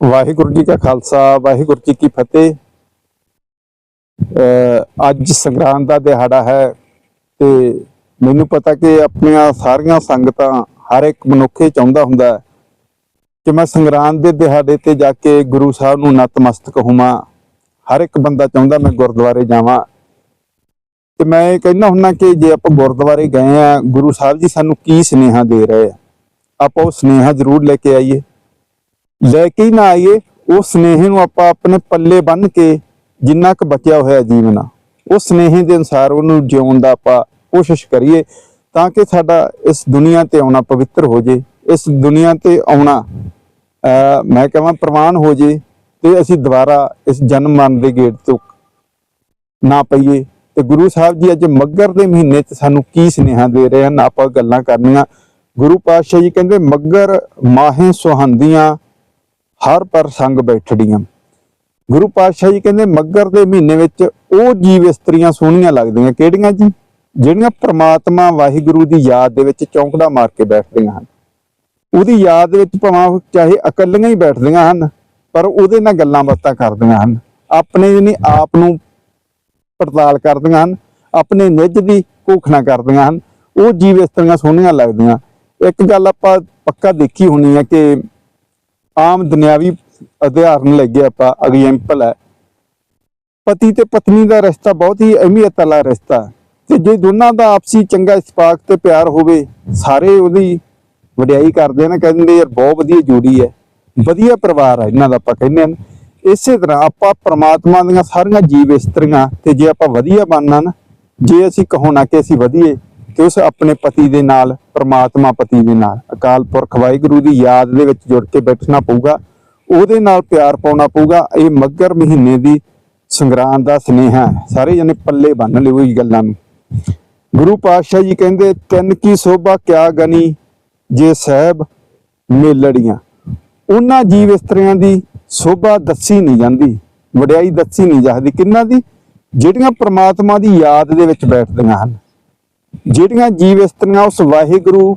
ਵਾਹਿਗੁਰੂ ਜੀ ਕਾ ਖਾਲਸਾ, ਵਾਹਿਗੁਰੂ ਜੀ ਕੀ ਫਤਿਹ। ਅੱਜ ਸੰਗਰਾਂਦ ਦਾ ਦਿਹਾੜਾ ਹੈ ਤੇ ਮੈਨੂੰ ਪਤਾ ਕਿ ਆਪਣੀਆਂ ਸਾਰੀਆਂ ਸੰਗਤਾਂ ਹਰ ਇੱਕ ਮਨੁੱਖ ਇਹ ਚਾਹੁੰਦਾ ਹੁੰਦਾ ਹੈ ਕਿ ਮੈਂ ਸੰਗਰਾਂਦ ਦੇ ਦਿਹਾੜੇ ਤੇ ਜਾ ਕੇ ਗੁਰੂ ਸਾਹਿਬ ਨੂੰ ਨਤਮਸਤਕ ਹੋਵਾਂ। ਹਰ ਇੱਕ ਬੰਦਾ ਚਾਹੁੰਦਾ ਮੈਂ ਗੁਰਦੁਆਰੇ ਜਾਵਾਂ। ਤੇ ਮੈਂ ਇਹ ਕਹਿੰਦਾ ਹੁੰਦਾ ਕਿ ਜੇ ਆਪਾਂ ਗੁਰਦੁਆਰੇ ਗਏ ਆ, ਗੁਰੂ ਸਾਹਿਬ ਜੀ ਸਾਨੂੰ ਕੀ ਸੁਨੇਹਾ ਦੇ ਰਹੇ ਆ? ਆਪਾਂ ਉਹ ਸੁਨੇਹਾ ਜ਼ਰੂਰ ਲੈ ਕੇ ਆਈਏ। ਲੈ ਕੇ ਹੀ ਨਾ ਆਈਏ, ਉਹ ਸਨੇਹ ਨੂੰ ਆਪਾਂ ਆਪਣੇ ਪੱਲੇ ਬੰਨ ਕੇ ਜਿੰਨਾ ਕੁ ਬਚਿਆ ਹੋਇਆ ਜੀਵਨ ਆ, ਉਹ ਸਨੇਹ ਦੇ ਅਨਸਾਰ ਉਹਨੂੰ ਜਿਉਣ ਦਾ ਆਪਾਂ ਕੋਸ਼ਿਸ਼ ਕਰੀਏ ਤਾਂ ਕਿ ਸਾਡਾ ਇਸ ਦੁਨੀਆ ਤੇ ਆਉਣਾ ਪਵਿੱਤਰ ਹੋ ਜੇ, ਇਸ ਦੁਨੀਆ ਤੇ ਆਉਣਾ, ਅਹ, ਮੈਂ ਕਹਾਂ ਪ੍ਰਵਾਨ ਹੋ ਜੇ ਤੇ ਅਸੀਂ ਦੁਬਾਰਾ ਇਸ ਜਨਮ ਮਰਨ ਦੇ ਗੇਟ ਤੋਂ ਨਾ ਪਈਏ। ਤੇ ਗੁਰੂ ਸਾਹਿਬ ਜੀ ਅੱਜ ਮੱਗਰ ਦੇ ਮਹੀਨੇ 'ਚ ਸਾਨੂੰ ਕੀ ਸੁਨੇਹਾ ਦੇ ਰਹੇ ਹਨ, ਆਪਾਂ ਗੱਲਾਂ ਕਰਨੀਆਂ। ਗੁਰੂ ਪਾਤਸ਼ਾਹ ਜੀ ਕਹਿੰਦੇ, ਮੱਗਰ ਮਾਹੇ ਸੁਹੰਦੀਆਂ ਹਰ ਪਰ ਸੰਗ ਬੈਠੜੀਆਂ। ਗੁਰੂ ਪਾਤਸ਼ਾਹ ਜੀ ਕਹਿੰਦੇ, ਮੱਗਰ ਦੇ ਮਹੀਨੇ ਵਿੱਚ ਉਹ ਜੀਵ ਇਸਤਰੀਆਂ ਸੋਹਣੀਆਂ ਲੱਗਦੀਆਂ। ਕਿਹੜੀਆਂ ਜੀ? ਜਿਹੜੀਆਂ ਪ੍ਰਮਾਤਮਾ ਵਾਹਿਗੁਰੂ ਦੀ ਯਾਦ ਦੇ ਵਿੱਚ ਚੌਂਕੜਾ ਮਾਰ ਕੇ ਬੈਠਦੀਆਂ ਹਨ। ਉਹਦੀ ਯਾਦ ਦੇ ਵਿੱਚ ਭਾਵੇਂ ਉਹ ਚਾਹੇ ਇਕੱਲੀਆਂ ਹੀ ਬੈਠਦੀਆਂ ਹਨ, ਪਰ ਉਹਦੇ ਨਾਲ ਗੱਲਾਂ ਬਾਤਾਂ ਕਰਦੀਆਂ ਹਨ। ਆਪਣੇ ਨਹੀਂ ਆਪ ਨੂੰ ਪੜਤਾਲ ਕਰਦੀਆਂ ਹਨ, ਆਪਣੇ ਨਿੱਜ ਦੀ ਘੋਖਣਾ ਕਰਦੀਆਂ ਹਨ। ਉਹ ਜੀਵ ਇਸਤਰੀਆਂ ਸੋਹਣੀਆਂ ਲੱਗਦੀਆਂ। ਇੱਕ ਗੱਲ ਆਪਾਂ ਪੱਕਾ ਦੇਖੀ ਹੋਣੀ ਹੈ ਕਿ ਆਮ ਦੁਨਿਆਵੀ ਉਦਾਹਰਨ ਲੱਗੇ ਆਪਾਂ ਐਗਜ਼ਾਮਪਲ ਹੈ। ਪਤੀ ਤੇ ਪਤਨੀ ਦਾ ਰਿਸ਼ਤਾ ਬਹੁਤ ਹੀ ਅਹਿਮੀਅਤ ਵਾਲਾ ਰਿਸ਼ਤਾ ਹੈ। ਤੇ ਜੇ ਦੋਨਾਂ ਦਾ ਆਪਸੀ ਚੰਗਾ ਇਸਪਾਕ ਤੇ ਪਿਆਰ ਹੋਵੇ, ਸਾਰੇ ਉਹਦੀ ਵਡਿਆਈ ਕਰਦੇ ਨੇ, ਕਹਿੰਦੇ ਯਾਰ, ਬਹੁਤ ਵਧੀਆ ਜੋੜੀ ਹੈ। ਵਧੀਆ ਪਰਿਵਾਰ ਹੈ ਇਹਨਾਂ ਦਾ, ਆਪਾਂ ਕਹਿੰਦੇ ਹਾਂ। ਇਸੇ ਤਰ੍ਹਾਂ ਆਪਾਂ ਪ੍ਰਮਾਤਮਾ ਦੀਆਂ ਸਾਰੀਆਂ ਜੀਵ ਇਸਤਰੀਆਂ ਤੇ ਜੇ ਆਪਾਂ ਵਧੀਆ ਬਣਨਾ ਨਾ, ਜੇ ਅਸੀਂ ਕਹੋ ਕਿ ਅਸੀਂ ਵਧੀਏ, ਤੇ ਉਸ ਆਪਣੇ ਪਤੀ ਦੇ ਨਾਲ ਪ੍ਰਮਾਤਮਾ ਪਤੀ ਦੇ ਨਾਲ। ਅਕਾਲ ਪੁਰਖ ਵਾਹਿਗੁਰੂ ਦੀ ਯਾਦ ਦੇ ਵਿੱਚ ਜੁੜ ਕੇ ਬੈਠਣਾ ਪਊਗਾ। ਉਹਦੇ ਨਾਲ ਪਿਆਰ ਪਾਉਣਾ ਪਊਗਾ। ਇਹ ਮੱਗਰ ਮਹੀਨੇ ਦੀ ਸੰਗਰਾਂਦ ਦਾ ਸੁਨੇਹਾ ਹੈ। ਸਾਰੇ ਜਣੇ ਪੱਲੇ ਬੰਨ ਲਿਓ ਇਹ ਗੱਲਾਂ ਨੂੰ। ਗੁਰੂ ਪਾਤਸ਼ਾਹ ਜੀ ਕਹਿੰਦੇ, ਤਿੰਨ ਕੀ ਸੋਭਾ ਕਿਆ ਗਨੀ ਜੇ ਸਹਿਬ ਮੇਲੜੀਆਂ। ਉਹਨਾਂ ਜੀਵ ਇਸਤਰੀਆਂ ਦੀ ਸੋਭਾ ਦੱਸੀ ਨਹੀਂ ਜਾਂਦੀ, ਵਡਿਆਈ ਦੱਸੀ ਨਹੀਂ ਜਾਂਦੀ। ਕਿੰਨਾ ਦੀ? ਜਿਹੜੀਆਂ ਪ੍ਰਮਾਤਮਾ ਦੀ ਯਾਦ ਦੇ ਵਿੱਚ ਬੈਠਦੀਆਂ ਹਨ। ਜਿਹੜੀਆਂ ਜੀਵ ਇਸਤਰੀਆਂ ਉਸ ਵਾਹਿਗੁਰੂ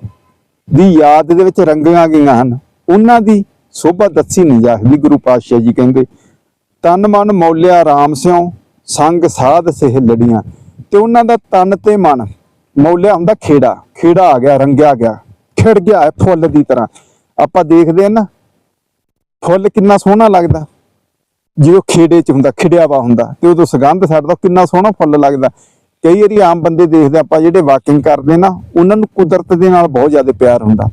ਦੀ ਯਾਦ ਦੇ ਵਿੱਚ ਰੰਗੀਆਂ ਗਈਆਂ ਹਨ, ਉਹਨਾਂ ਦੀ ਸੋਭਾ ਦੱਸੀ ਨਹੀਂ ਜਾ ਜਾਂਦੀ ਗੁਰੂ ਪਾਤਸ਼ਾਹ ਜੀ ਕਹਿੰਦੇ, ਤਨ ਮਨ ਮੌਲਿਆ ਰਾਮ ਸਿਉ, ਸੰਗ ਸਾਧ ਸਿਹ ਲੜੀਆਂ। ਤੇ ਉਹਨਾਂ ਦਾ ਤਨ ਤੇ ਮਨ ਮੌਲਿਆ ਹੁੰਦਾ ਖੇੜਾ ਖੇੜਾ ਆ ਗਿਆ, ਰੰਗਿਆ ਗਿਆ, ਖਿੜ ਗਿਆ ਹੈ ਫੁੱਲ ਦੀ ਤਰ੍ਹਾਂ। ਆਪਾਂ ਦੇਖਦੇ ਆ ਨਾ, ਫੁੱਲ ਕਿੰਨਾ ਸੋਹਣਾ ਲੱਗਦਾ। ਜਦੋਂ ਖੇੜੇ 'ਚ ਹੁੰਦਾ, ਖਿੜਿਆ ਵਾ ਹੁੰਦਾ, ਤੇ ਉਦੋਂ ਸੁਗੰਧ ਛੱਡਦਾ ਕਿੰਨਾ ਸੋਹਣਾ ਫੁੱਲ ਲੱਗਦਾ। ਕਈ ਵਾਰੀ ਆਮ ਬੰਦੇ ਦੇਖਦੇ ਆਪਾਂ ਜਿਹੜੇ ਵਾਕਿੰਗ ਕਰਦੇ ਨਾ, ਉਹਨਾਂ ਨੂੰ ਕੁਦਰਤ ਦੇ ਨਾਲ ਬਹੁਤ ਜ਼ਿਆਦਾ ਪਿਆਰ ਹੁੰਦਾ।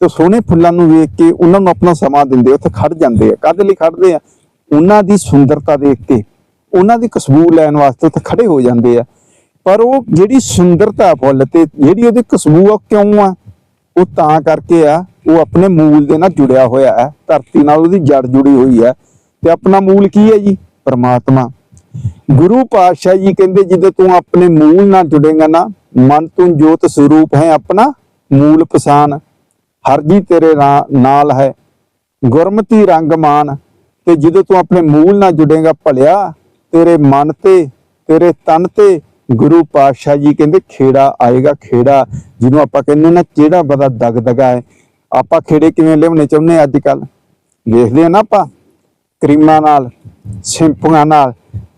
ਤੇ ਸੋਹਣੇ ਫੁੱਲਾਂ ਨੂੰ ਵੇਖ ਕੇ ਉਹਨਾਂ ਨੂੰ ਆਪਣਾ ਸਮਾਂ ਦਿੰਦੇ ਉੱਥੇ ਖੜ ਜਾਂਦੇ ਆ ਕਾਹਦੇ ਲਈ ਖੜਦੇ ਆ। ਉਹਨਾਂ ਦੀ ਸੁੰਦਰਤਾ ਦੇਖ ਕੇ, ਉਹਨਾਂ ਦੀ ਖੁਸ਼ਬੂ ਲੈਣ ਵਾਸਤੇ ਉੱਥੇ ਖੜੇ ਹੋ ਜਾਂਦੇ ਆ। ਪਰ ਉਹ ਜਿਹੜੀ ਸੁੰਦਰਤਾ ਫੁੱਲ ਤੇ ਜਿਹੜੀ ਉਹਦੀ ਖੁਸ਼ਬੂ ਆ, ਉਹ ਕਿਉਂ ਆ? ਉਹ ਤਾਂ ਕਰਕੇ ਆ, ਉਹ ਆਪਣੇ ਮੂਲ ਦੇ ਨਾਲ ਜੁੜਿਆ ਹੋਇਆ ਹੈ, ਧਰਤੀ ਨਾਲ ਉਹਦੀ ਜੜ ਜੁੜੀ ਹੋਈ ਹੈ। ਤੇ ਆਪਣਾ ਮੂਲ ਕੀ ਹੈ ਜੀ? ਪਰਮਾਤਮਾ। ਗੁਰੂ ਪਾਤਸ਼ਾਹ ਜੀ ਕਹਿੰਦੇ, ਜਦੋਂ ਤੂੰ ਆਪਣੇ ਮੂਲ ਨਾਲ ਜੁੜੇਗਾ ਨਾ, ਮਨ ਤੂੰ ਜੋਤ ਸਰੂਪ ਹੈ ਆਪਣਾ, ਮੂਲ ਪਛਾਨ। ਹਰ ਜੀ ਤੇਰੇ ਨਾਲ ਹੈ। ਗੁਰਮਤੀ ਰੰਗ ਮਾਨ। ਤੇ ਜਦੋਂ ਤੂੰ ਆਪਣੇ ਮੂਲ ਨਾਲ ਜੁੜੇਗਾ, ਭਲਿਆ, ਤੇਰੇ ਮਨ ਤੇ, ਤੇਰੇ ਤਨ ਤੇ, ਗੁਰੂ ਪਾਤਸ਼ਾਹ ਜੀ ਕਹਿੰਦੇ, ਖੇੜਾ ਆਏਗਾ, ਖੇੜਾ। ਜਿਹਨੂੰ ਆਪਾਂ ਕਹਿੰਦੇ ਨਾ ਜਿਹੜਾ ਬੜਾ ਦਗਦਗਾ ਹੈ। ਆਪਾਂ ਖੇੜੇ ਕਿਵੇਂ ਲਿਆਉਣੇ ਚਾਹੁੰਦੇ ਹਾਂ ਅੱਜ ਕੱਲ ਦੇਖਦੇ ਆ ਨਾ ਆਪਾਂ, ਕਰੀਮਾਂ ਨਾਲ, ਸ਼ੈਂਪੂਆਂ ਨਾਲ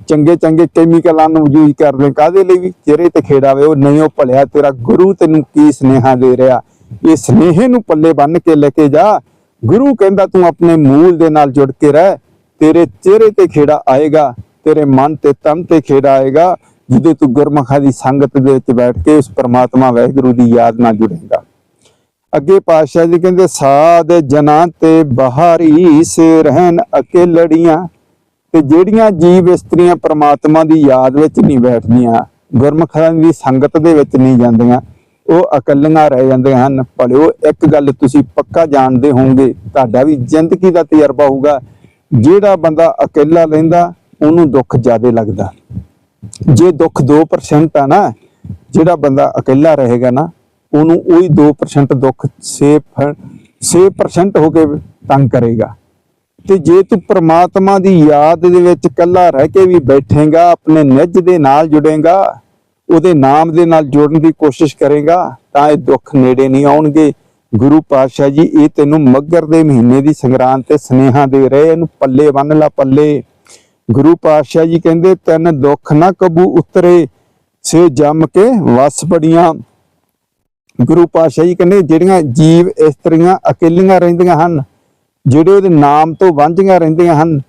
ਚੰਗੇ ਚੰਗੇ ਕੈਮੀਕਲਾਂ ਨੂੰ ਯੂਜ਼ ਕਰਦੇ ਕਾਦੇ ਲਈ ਵੀ? ਚਿਹਰੇ ਤੇ ਖੇੜਾ ਉਹ ਨਹੀਂ, ਉਹ ਭਲਿਆ, ਤੇਰਾ ਗੁਰੂ ਤੈਨੂੰ ਕੀ ਸਨੇਹਾ ਦੇ ਰਿਹਾ? ਇਹ ਸਨੇਹੇ ਨੂੰ ਪੱਲੇ ਬੰਨ ਕੇ ਲੈ ਕੇ ਜਾ। ਗੁਰੂ ਕਹਿੰਦਾ, ਤੂੰ ਆਪਣੇ ਮੂਲ ਦੇ ਨਾਲ ਜੁੜ ਕੇ ਰਹਿ। ਤੇਰੇ ਚਿਹਰੇ ਤੇ ਖੇੜਾ ਆਏਗਾ, ਤੇਰੇ ਮਨ ਤੇ ਤਨ ਤੇ ਖੇੜਾ ਆਏਗਾ ਜਦੋਂ ਤੂੰ ਗੁਰਮਖਾ ਦੀ ਸੰਗਤ ਦੇ ਵਿੱਚ ਬੈਠ ਕੇ ਉਸ ਪ੍ਰਮਾਤਮਾ ਵਾਹਿਗੁਰੂ ਦੀ ਯਾਦ ਨਾਲ ਜੁੜੇਗਾ। ਅੱਗੇ ਪਾਤਸ਼ਾਹ ਜੀ ਕਹਿੰਦੇ, ਸਾਧ ਜਨਾਂ ਤੇ ਬਹਾਰੀ ਸੇ ਰਹਿਣ ਅਕੇਲੜੀਆਂ ਤੇ ਜਿਹੜੀਆਂ ਜੀਵ ਇਸਤਰੀਆਂ ਪ੍ਰਮਾਤਮਾ ਦੀ ਯਾਦ ਵਿੱਚ ਨਹੀਂ ਬੈਠਦੀਆਂ, ਗੁਰਮਖਾਂ ਦੀ ਸੰਗਤ ਦੇ ਵਿੱਚ ਨਹੀਂ ਜਾਂਦੀਆਂ, ਉਹ ਇਕੱਲੀਆਂ ਰਹਿ ਜਾਂਦੀਆਂ ਹਨ। ਭਲਿਓ ਇੱਕ ਗੱਲ ਤੁਸੀਂ ਪੱਕਾ ਜਾਣਦੇ ਹੋਵੋਗੇ, ਤੁਹਾਡਾ ਵੀ ਜ਼ਿੰਦਗੀ ਦਾ ਤਜਰਬਾ ਹੋਊਗਾ। ਜਿਹੜਾ ਬੰਦਾ ਇਕੱਲਾ ਰਹਿੰਦਾ, ਉਹਨੂੰ ਦੁੱਖ ਜ਼ਿਆਦਾ ਲੱਗਦਾ। ਜੇ ਦੁੱਖ 2% ਆ ਨਾ, ਜਿਹੜਾ ਬੰਦਾ ਇਕੱਲਾ ਰਹੇਗਾ ਨਾ, ਉਹਨੂੰ ਉਹੀ 2% ਦੁੱਖ 6 6% ਹੋ ਕੇ ਤੰਗ ਕਰੇਗਾ। ਤੇ ਜੇ ਤੂੰ ਪ੍ਰਮਾਤਮਾ ਦੀ ਯਾਦ ਦੇ ਵਿੱਚ ਇਕੱਲਾ ਰਹਿ ਕੇ ਵੀ ਬੈਠੇਗਾ, ਆਪਣੇ ਨਿੱਜ ਦੇ ਨਾਲ ਜੁੜੇਗਾ, ਉਹਦੇ ਨਾਮ ਦੇ ਨਾਲ ਜੁੜਨ ਦੀ ਕੋਸ਼ਿਸ਼ ਕਰੇਗਾ, ਤਾਂ ਇਹ ਦੁੱਖ ਨੇੜੇ ਨਹੀਂ ਆਉਣਗੇ। ਗੁਰੂ ਪਾਤਸ਼ਾਹ ਜੀ, ਇਹ ਤੈਨੂੰ ਮੱਗਰ ਦੇ ਮਹੀਨੇ ਦੀ ਸੰਗਰਾਂਦ ਤੇ ਸਨੇਹਾ ਦੇ ਰਹੇ, ਇਹਨੂੰ ਪੱਲੇ ਬੰਨ ਲਾ ਪੱਲੇ। ਗੁਰੂ ਪਾਤਸ਼ਾਹ ਜੀ ਕਹਿੰਦੇ, ਤੈਨ ਦੁੱਖ ਨਾ ਕਬੂ ਉਤਰੇ, ਸੇ ਜੰਮ ਕੇ ਵਸ ਬੜੀਆਂ ਗੁਰੂ ਪਾਤਸ਼ਾਹ ਜੀ ਕਹਿੰਦੇ, ਜਿਹੜੀਆਂ ਜੀਵ ਇਸਤਰੀਆਂ ਅਕੇਲੀਆਂ ਰਹਿੰਦੀਆਂ ਹਨ ਜਿਹੜੇ ਉਹਦੇ ਨਾਮ ਤੋਂ ਵਾਂਝੀਆਂ ਰਹਿੰਦੀਆਂ ਹਨ,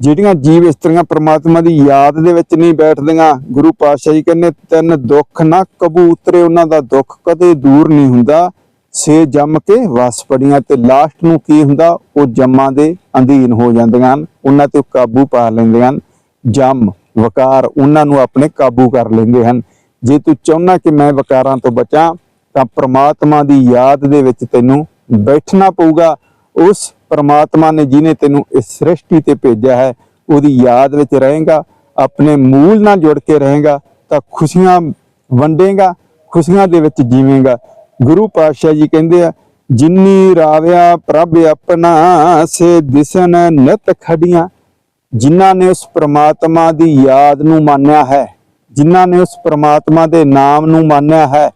ਜਿਹੜੀਆਂ ਜੀਵ ਇਸਤਰੀਆਂ ਪ੍ਰਮਾਤਮਾ ਦੀ ਯਾਦ ਦੇ ਵਿੱਚ ਨਹੀਂ ਬੈਠਦੀਆਂ, ਗੁਰੂ ਪਾਤਸ਼ਾਹ ਜੀ ਕਹਿੰਦੇ, ਤਿੰਨ ਦੁੱਖ ਨਾ ਕਬੂ ਉਤਰੇ, ਉਹਨਾਂ ਦਾ ਦੁੱਖ ਕਦੇ ਦੂਰ ਨਹੀਂ ਹੁੰਦਾ। ਸੇ ਜੰਮ ਕੇ ਵਸ ਪੜੀਆਂ ਤੇ ਲਾਸਟ ਨੂੰ ਕੀ ਹੁੰਦਾ? ਉਹ ਜੰਮਾਂ ਦੇ ਅਧੀਨ ਹੋ ਜਾਂਦੀਆਂ ਹਨ, ਉਹਨਾਂ ਤੇ ਉਹ ਕਾਬੂ ਪਾ ਲੈਂਦੇ ਹਨ। ਜੰਮ, ਵਕਾਰ ਉਹਨਾਂ ਨੂੰ ਆਪਣੇ ਕਾਬੂ ਕਰ ਲੈਂਦੇ ਹਨ। ਜੇ ਤੂੰ ਚਾਹੁੰਦਾ ਕਿ ਮੈਂ ਵਕਾਰਾਂ ਤੋਂ ਬਚਾਂ, ਤਾਂ ਪ੍ਰਮਾਤਮਾ ਦੀ ਯਾਦ ਦੇ ਵਿੱਚ ਤੈਨੂੰ ਬੈਠਣਾ ਪਊਗਾ। ਉਸ ਪਰਮਾਤਮਾ ਨੇ ਜਿਹਨੇ ਤੈਨੂੰ ਇਸ ਸ੍ਰਿਸ਼ਟੀ ਤੇ ਭੇਜਿਆ ਹੈ, ਉਹਦੀ ਯਾਦ ਵਿੱਚ ਰਹੇਗਾ, ਆਪਣੇ ਮੂਲ ਨਾਲ ਜੁੜ ਕੇ ਰਹੇਗਾ, ਤਾਂ ਖੁਸ਼ੀਆਂ ਵੰਡੇਗਾ, ਖੁਸ਼ੀਆਂ ਦੇ ਵਿੱਚ ਜੀਵੇਂਗਾ। ਗੁਰੂ ਪਾਤਸ਼ਾਹ ਜੀ ਕਹਿੰਦੇ ਆ, ਜਿੰਨੀ ਰਾਵਿਆ ਪ੍ਰਭ ਆਪਣਾ ਸੇ ਦਿਸਨ ਨਿਤ ਖੜੀਆਂ, ਜਿਨ੍ਹਾਂ ਨੇ ਉਸ ਪ੍ਰਮਾਤਮਾ ਦੀ ਯਾਦ ਨੂੰ ਮੰਨਿਆ ਹੈ, ਜਿਨ੍ਹਾਂ ਨੇ ਉਸ ਪ੍ਰਮਾਤਮਾ ਦੇ ਨਾਮ ਨੂੰ ਮੰਨਿਆ ਹੈ,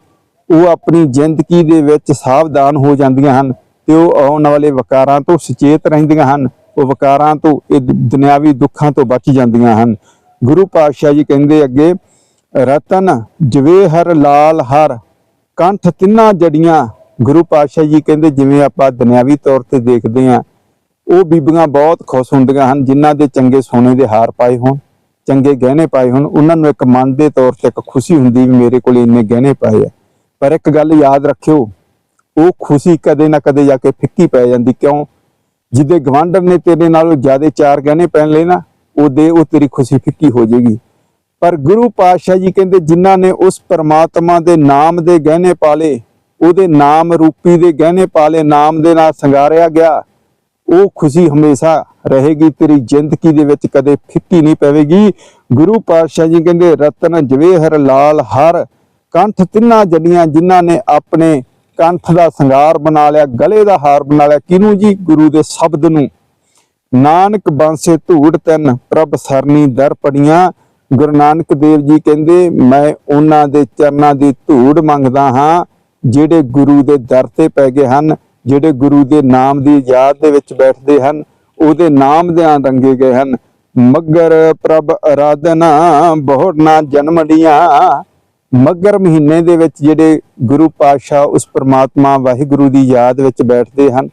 ਉਹ ਆਪਣੀ ਜ਼ਿੰਦਗੀ ਦੇ ਵਿੱਚ ਸਾਵਧਾਨ ਹੋ ਜਾਂਦੀਆਂ ਹਨ। ਤੇ ਉਹ ਆਉਣ ਵਾਲੇ ਵਕਾਰਾਂ ਤੋਂ ਸੁਚੇਤ ਰਹਿੰਦੀਆਂ ਹਨ। ਉਹ ਵਕਾਰਾਂ ਤੋਂ, ਇਹ ਦੁਨਿਆਵੀ ਦੁੱਖਾਂ ਤੋਂ ਬਚ ਜਾਂਦੀਆਂ ਹਨ। ਗੁਰੂ ਪਾਤਸ਼ਾਹ ਜੀ ਕਹਿੰਦੇ ਅੱਗੇ, ਰਤਨ ਜਵੇਹਰ ਲਾਲ ਹਰ, ਕੰਠ ਤਿੰਨਾਂ ਜੜੀਆਂ। ਗੁਰੂ ਪਾਤਸ਼ਾਹ ਜੀ ਕਹਿੰਦੇ, ਜਿਵੇਂ ਆਪਾਂ ਦੁਨਿਆਵੀ ਤੌਰ ਤੇ ਦੇਖਦੇ ਹਾਂ, ਉਹ ਬੀਬੀਆਂ ਬਹੁਤ ਖੁਸ਼ ਹੁੰਦੀਆਂ ਹਨ, ਜਿਨ੍ਹਾਂ ਦੇ ਚੰਗੇ ਸੋਨੇ ਦੇ ਹਾਰ ਪਾਏ ਹੋਣ, ਚੰਗੇ ਗਹਿਣੇ ਪਾਏ ਹੋਣ। ਉਹਨਾਂ ਨੂੰ ਇੱਕ ਮਨ ਦੇ ਤੌਰ ਤੇ ਇੱਕ ਖੁਸ਼ੀ ਹੁੰਦੀ ਵੀ ਮੇਰੇ ਕੋਲ ਇੰਨੇ ਗਹਿਣੇ ਪਾਏ ਆ। ਪਰ ਇੱਕ ਗੱਲ ਯਾਦ ਰੱਖਿਓ ਉਹ ਖੁਸ਼ੀ ਕਦੇ ਨਾ ਕਦੇ ਜਾ ਕੇ ਫਿੱਕੀ ਪੈ ਜਾਂਦੀ, ਕਿਉਂ? ਜਿਹਦੇ ਗਵਾਂਢਰ ਨੇ ਤੇਰੇ ਨਾਲੋਂ ਜ਼ਿਆਦਾ ਚਾਰ ਗਹਿਣੇ ਪਹਿਨ ਲਏ ਨਾ, ਉਹਦੇ, ਉਹ ਤੇਰੀ ਖੁਸ਼ੀ ਫਿੱਕੀ ਹੋ ਜਾਏਗੀ। ਪਰ ਗੁਰੂ ਪਾਤਸ਼ਾਹ ਜੀ ਕਹਿੰਦੇ, ਜਿਨ੍ਹਾਂ ਨੇ ਉਸ ਪਰਮਾਤਮਾ ਦੇ ਨਾਮ ਦੇ ਗਹਿਣੇ ਪਾਲੇ, ਉਹਦੇ ਨਾਮ ਰੂਪੀ ਦੇ ਗਹਿਣੇ ਪਾਲੇ, ਨਾਮ ਦੇ ਨਾਲ ਸੰਗਾਰਿਆ ਗਿਆ, ਉਹ ਖੁਸ਼ੀ ਹਮੇਸ਼ਾ ਰਹੇਗੀ, ਤੇਰੀ ਜ਼ਿੰਦਗੀ ਦੇ ਵਿੱਚ ਕਦੇ ਫਿੱਕੀ ਨਹੀਂ ਪਵੇਗੀ। ਗੁਰੂ ਪਾਤਸ਼ਾਹ ਜੀ ਕਹਿੰਦੇ, ਰਤਨ, ਜਵੇਹਰ, ਲਾਲ, ਹਰ, ਕੰਠ ਤਿੰਨਾਂ ਜੜੀਆਂ ਜਿਨ੍ਹਾਂ ਨੇ ਆਪਣੇ ਕੰਠ ਦਾ ਸ਼ਿੰਗਾਰ ਬਣਾ ਲਿਆ, ਗਲੇ ਦਾ ਹਾਰ ਬਣਾ ਲਿਆ। ਕਿਨੂੰ ਜੀ? ਗੁਰੂ ਦੇ ਸ਼ਬਦ ਨੂੰ। ਨਾਨਕ ਬਾਂਸੇ ਧੂੜ ਤਨ, ਪ੍ਰਭ ਸਰਨੀ ਦਰ ਪੜੀਆਂ। ਗੁਰੂ ਨਾਨਕ ਦੇਵ ਜੀ ਕਹਿੰਦੇ, ਮੈਂ ਉਹਨਾਂ ਦੇ ਚਰਨਾਂ ਦੀ ਧੂੜ ਮੰਗਦਾ ਹਾਂ, ਜਿਹੜੇ ਗੁਰੂ ਦੇ ਦਰ ਤੇ ਪੈ ਗਏ ਹਨ, ਜਿਹੜੇ ਗੁਰੂ ਦੇ ਨਾਮ ਦੀ ਯਾਦ ਦੇ ਵਿੱਚ ਬੈਠਦੇ ਹਨ, ਉਹਦੇ ਨਾਮ ਦੇ ਨਾਲ ਰੰਗੇ ਗਏ ਹਨ। ਮਗਰ ਪ੍ਰਭ ਅਰਾਧਨਾ ਬਹੁੜ ਨਾ ਜਨਮੜੀਆਂ ਮੱਗਰ ਮਹੀਨੇ ਦੇ ਵਿੱਚ ਜਿਹੜੇ ਗੁਰੂ ਪਾਤਸ਼ਾਹ ਉਸ ਪ੍ਰਮਾਤਮਾ ਵਾਹਿਗੁਰੂ ਦੀ ਯਾਦ ਵਿੱਚ ਬੈਠਦੇ ਹਨ,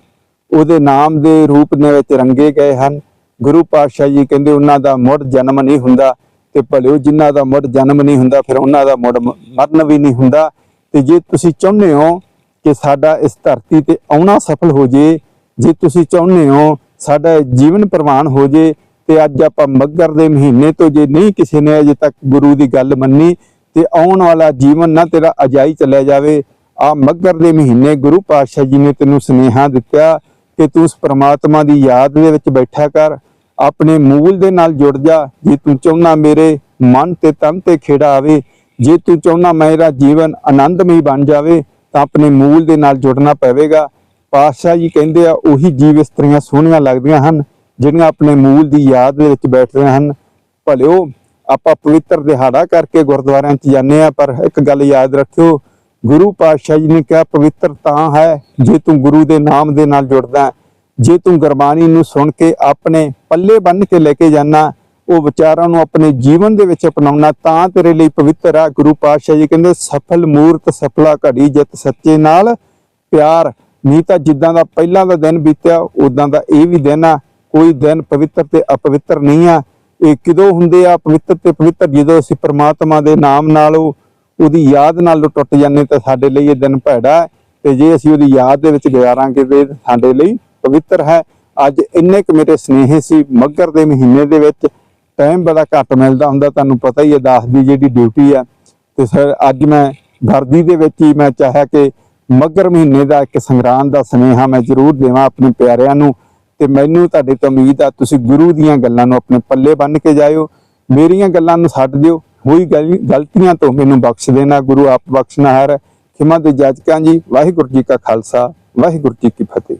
ਉਹਦੇ ਨਾਮ ਦੇ ਰੂਪ ਦੇ ਵਿੱਚ ਰੰਗੇ ਗਏ ਹਨ। ਗੁਰੂ ਪਾਤਸ਼ਾਹ ਜੀ ਕਹਿੰਦੇ, ਉਹਨਾਂ ਦਾ ਮੁੜ ਜਨਮ ਨਹੀਂ ਹੁੰਦਾ ਤੇ ਭਲਿਓ ਜਿਨ੍ਹਾਂ ਦਾ ਮੁੜ ਜਨਮ ਨਹੀਂ ਹੁੰਦਾ, ਫਿਰ ਉਹਨਾਂ ਦਾ ਮੁੜ ਮਰਨ ਵੀ ਨਹੀਂ ਹੁੰਦਾ। ਤੇ ਜੇ ਤੁਸੀਂ ਚਾਹੁੰਦੇ ਹੋ ਕਿ ਸਾਡਾ ਇਸ ਧਰਤੀ ਤੇ ਆਉਣਾ ਸਫਲ ਹੋ ਜੇ ਜੇ ਤੁਸੀਂ ਚਾਹੁੰਦੇ ਹੋ ਸਾਡਾ ਜੀਵਨ ਪ੍ਰਵਾਨ ਹੋ ਜੇ, ਤੇ ਅੱਜ ਆਪਾਂ ਮੱਗਰ ਦੇ ਮਹੀਨੇ ਤੋਂ ਜੇ ਨਹੀਂ ਕਿਸੇ ਨੇ ਅਜੇ ਤੱਕ ਗੁਰੂ ਦੀ ਗੱਲ ਮੰਨੀ ਤੇ ਆਉਣ ਵਾਲਾ ਜੀਵਨ ਨਾ ਤੇਰਾ ਅਜਾਈ ਚੱਲਿਆ ਜਾਵੇ। ਆ ਮੱਗਰ ਦੇ ਮਹੀਨੇ ਗੁਰੂ ਪਾਤਸ਼ਾਹ ਜੀ ਨੇ ਤੈਨੂੰ ਸੁਨੇਹਾ ਦਿੱਤਾ ਕਿ ਤੂੰ ਉਸ ਪ੍ਰਮਾਤਮਾ ਦੀ ਯਾਦ ਦੇ ਵਿੱਚ ਬੈਠਾ ਕਰ, ਆਪਣੇ ਮੂਲ ਦੇ ਨਾਲ ਜੁੜ ਜਾ। ਜੇ ਤੂੰ ਚਾਹੁੰਦਾ ਮੇਰੇ ਮਨ ਤੇ ਤਨ ਤੇ ਖੇੜਾ ਆਵੇ, ਜੇ ਤੂੰ ਚਾਹੁੰਦਾ ਮੇਰਾ ਜੀਵਨ ਆਨੰਦਮਈ ਬਣ ਜਾਵੇ, ਤਾਂ ਆਪਣੇ ਮੂਲ ਦੇ ਨਾਲ ਜੁੜਨਾ ਪਵੇਗਾ। ਪਾਤਸ਼ਾਹ ਜੀ ਕਹਿੰਦੇ ਆ, ਉਹੀ ਜੀਵ ਇਸਤਰੀਆਂ ਸੋਹਣੀਆਂ ਲੱਗਦੀਆਂ ਹਨ, ਜਿਹੜੀਆਂ ਆਪਣੇ ਮੂਲ ਦੀ ਯਾਦ ਦੇ ਵਿੱਚ ਬੈਠਦੀਆਂ ਹਨ। ਭਲਿਓ ਆਪਾਂ ਪਵਿੱਤਰ ਦਿਹਾੜਾ ਕਰਕੇ ਗੁਰਦੁਆਰਿਆਂ 'ਚ ਜਾਂਦੇ ਆ ਪਰ ਇੱਕ ਗੱਲ ਯਾਦ ਰੱਖਿਓ, ਗੁਰੂ ਪਾਤਸ਼ਾਹ ਜੀ ਨੇ ਕਿਹਾ, ਪਵਿੱਤਰ ਤਾਂ ਹੈ ਜੇ ਤੂੰ ਗੁਰੂ ਦੇ ਨਾਮ ਦੇ ਨਾਲ ਜੁੜਦਾ ਜੇ ਤੂੰ ਗੁਰਬਾਣੀ ਨੂੰ ਸੁਣ ਕੇ ਆਪਣੇ ਪੱਲੇ ਬੰਨ ਕੇ ਲੈ ਕੇ ਜਾਣਾ ਉਹ ਵਿਚਾਰਾਂ ਨੂੰ ਆਪਣੇ ਜੀਵਨ ਦੇ ਵਿੱਚ ਅਪਣਾਉਣਾ, ਤਾਂ ਤੇਰੇ ਲਈ ਪਵਿੱਤਰ ਆ ਗੁਰੂ ਪਾਤਸ਼ਾਹ ਜੀ ਕਹਿੰਦੇ, ਸਫਲ ਮੂਰਤ, ਸਫਲਾ ਘੜੀ, ਜਿਤ ਸੱਚੇ ਨਾਲ ਪਿਆਰ। ਨਹੀਂ ਤਾਂ ਜਿੱਦਾਂ ਦਾ ਪਹਿਲਾਂ ਦਾ ਦਿਨ ਬੀਤਿਆ ਉਦਾਂ ਦਾ ਇਹ ਵੀ ਦਿਨ ਆ। ਕੋਈ ਦਿਨ ਪਵਿੱਤਰ ਤੇ ਅਪਵਿੱਤਰ ਨਹੀਂ ਆ। ਇਹ ਕਿਦੋਂ ਹੁੰਦੇ ਆ? ਪਵਿੱਤਰ ਤੇ ਪਵਿੱਤਰ, ਜਦੋਂ ਅਸੀਂ ਪ੍ਰਮਾਤਮਾ ਦੇ ਨਾਮ ਨਾਲ ਉਹਦੀ ਯਾਦ ਨਾਲ ਟੁੱਟ ਜਾਂਦੇ ਤਾਂ ਸਾਡੇ ਲਈ ਇਹ ਦਿਨ ਭੈੜਾ ਹੈ। ਤੇ ਜੇ ਅਸੀਂ ਉਹਦੀ ਯਾਦ ਦੇ ਵਿੱਚ ਗੁਜ਼ਾਰਾਂਗੇ ਤੇ ਸਾਡੇ ਲਈ ਪਵਿੱਤਰ ਹੈ। ਅੱਜ ਇੰਨੇ ਕੁ ਮੇਰੇ ਸਨੇਹ ਸੀ ਮੱਗਰ ਦੇ ਮਹੀਨੇ ਦੇ ਵਿੱਚ ਟਾਈਮ ਬੜਾ ਘੱਟ ਮਿਲਦਾ ਹੁੰਦਾ, ਤੁਹਾਨੂੰ ਪਤਾ ਹੀ ਹੈ, ਦਾਸ ਦੀ ਜਿਹੜੀ ਡਿਊਟੀ ਆ। ਤੇ ਸਰ, ਅੱਜ ਮੈਂ ਵਰਦੀ ਦੇ ਵਿੱਚ ਹੀ ਮੈਂ ਚਾਹਿਆ ਕਿ ਮੱਗਰ ਮਹੀਨੇ ਦਾ ਇੱਕ ਸੰਗਰਾਂਦ ਦਾ ਸੁਨੇਹਾ ਮੈਂ ਜ਼ਰੂਰ ਦੇਵਾਂ ਆਪਣੇ ਪਿਆਰਿਆਂ ਨੂੰ। ਤੇ ਮੈਨੂੰ ਤੁਹਾਡੇ ਤੋਂ ਉਮੀਦ ਆ, ਤੁਸੀਂ ਗੁਰੂ ਦੀਆਂ ਗੱਲਾਂ ਨੂੰ ਆਪਣੇ ਪੱਲੇ ਬੰਨ੍ਹ ਕੇ ਜਾਇਓ, ਮੇਰੀਆਂ ਗੱਲਾਂ ਨੂੰ ਛੱਡ ਦਿਓ, ਹੋਈ ਗਲ- ਗਲਤੀਆਂ ਤੋਂ ਮੈਨੂੰ ਬਖਸ਼ ਦੇਣਾ, ਗੁਰੂ ਆਪ ਬਖਸ਼ਣਾ ਹੈ। ਖਿਮਾ ਦੇ ਜਾਚਕਾਂ ਜੀ, ਵਾਹਿਗੁਰੂ ਜੀ ਕਾ ਖਾਲਸਾ, ਵਾਹਿਗੁਰੂ ਜੀ ਕੀ ਫਤਿਹ।